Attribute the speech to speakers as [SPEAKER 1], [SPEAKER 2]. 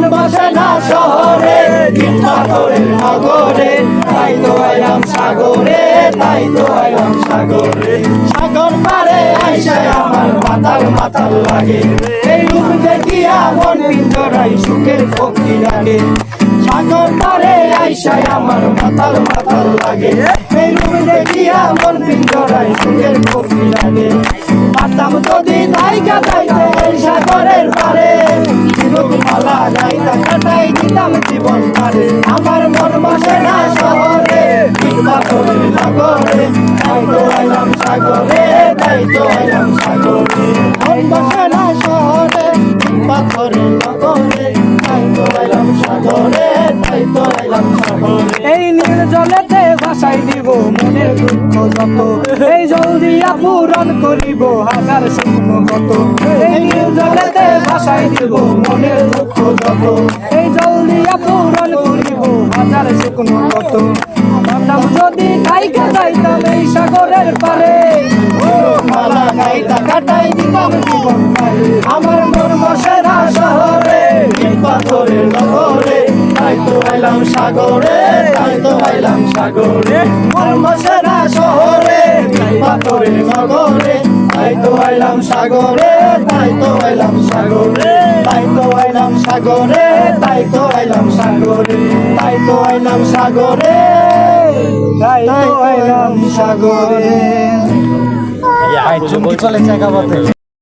[SPEAKER 1] মন বসে না শহরে? ইট পাথরের নগরে। তাই তো আইলাম সাগরে, তাই তো আইলাম সাগরে। সাগর পারে আইসা আমার মাতাল মাতাল লাগে। এই রূপ দেখিয়া মন পিঞ্জরাই সুখের ভক্তি লাগে। সাগর পারে আইসা আমার মাতাল মাতাল লাগে। এই রূপ দেখিয়া মন পিঞ্জরাই সুখের ভক্তি লাগে। পাতাম যদি দাইকা দাইতে এই সাগরের পারে। বিরোধী মালা গাইতা কাটাই দিতাম জীবন পারে। আমার মন বসে না শহরে ইট পাথরের নগরে তাই তো আইলাম সাগরে, তাই তো আইলাম সাগরে। মন বসে না শহরে ইট পাথরের নগরে তাই তো আইলাম সাগরে, তাই তো আইলাম সাগরে।
[SPEAKER 2] এই নীল জলেতে ভাসাই দিব মনের দুঃখ যত। এই জল পূরণ করিব হাজার এই নীল দিব মনের দুঃখ যত। এই জল দিয়া পূরণ করিব হাজার শুকনো কত। ভাবতাম যদি কাইকে যাইতাম এই সাগরের পারে।
[SPEAKER 1] মালা গাইতা কাটাই দিতাম জীবন আমার বসে না শহরে পাথরের নগরে। তাই তো আইলাম সাগরে তাই তো আইলাম সাগরে। মন বসে আইলাম সাগরে, তাই তো আইলাম সাগরে। তাই তো আইলাম সাগরে, তাই তো আইলাম সাগরে। তাই তো আইলাম সাগরে,
[SPEAKER 2] তাই তো আইলাম
[SPEAKER 1] সাগরে।
[SPEAKER 2] আই চুমকি চলে জায়গা